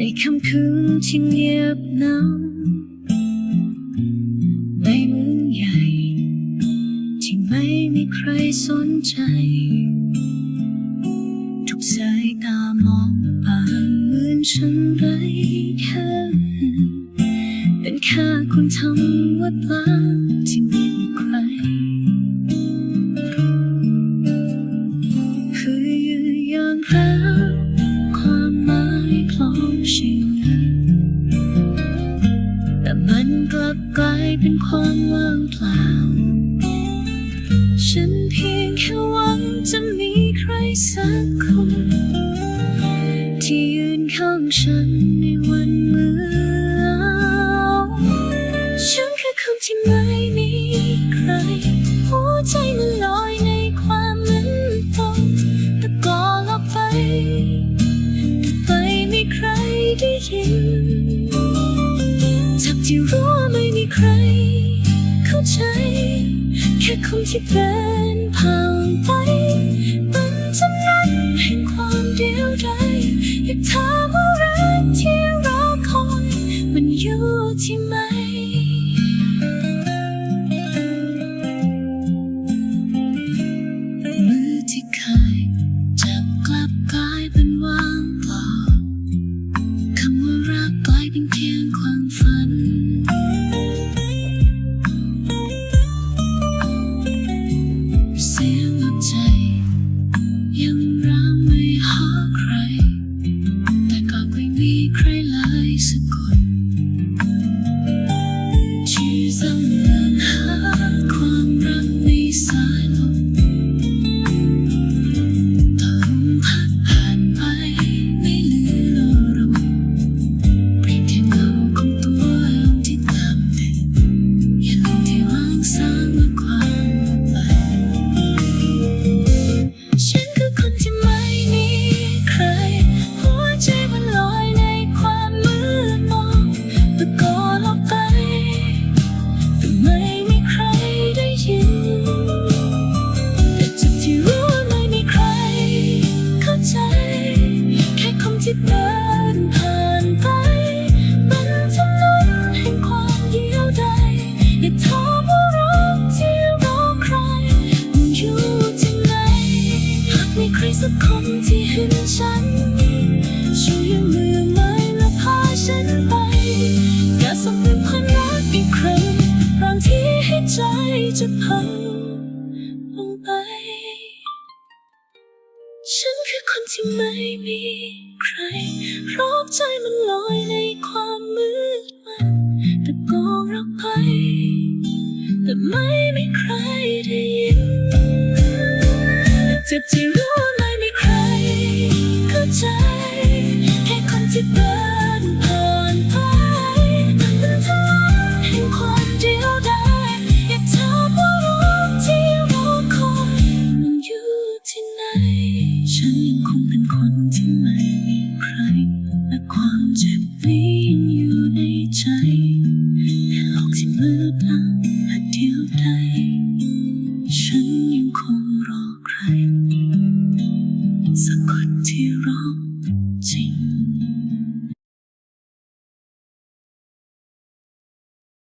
ในค่ำคืนที่เงียบเหงาในเมืองใหญ่ ที่ไม่มีใครสนใจ ทุกสายตามองผ่านเหมือนฉันไร้ค่าเป็นแค่คนทำว่าปลา ความว่างเปล่า ฉันเพียงแค่หวังจะมีใครสักคน ที่ยืนข้างฉันในวัน ค่คนที่เป็นผ่านไปเป็นจำนั้นแห่งความเดียวดายอยากถามว่ารักที่รอคอยมันอยู่ที่ไหนมือที่เคยจับกลับกลายเป็นว่างเปล่าคำว่ารักกลายเป็นเพียงความ มีใครสักคนที่เห็นฉัน ช่วยยืมมือไม้และพาฉันไป อย่าส่งเรื่องความรักอีกครั้งตอนที่ให้ใจจะพังลงไป ฉันคือคนที่ไม่มีใครโรคใจมันลอยในความมืดมันแต่ก็รักไป แต่ไม่มีใครได้ยินเจ็ มือเปล่าและเดียวดฉันยังคงรอใครสักคนที่รอ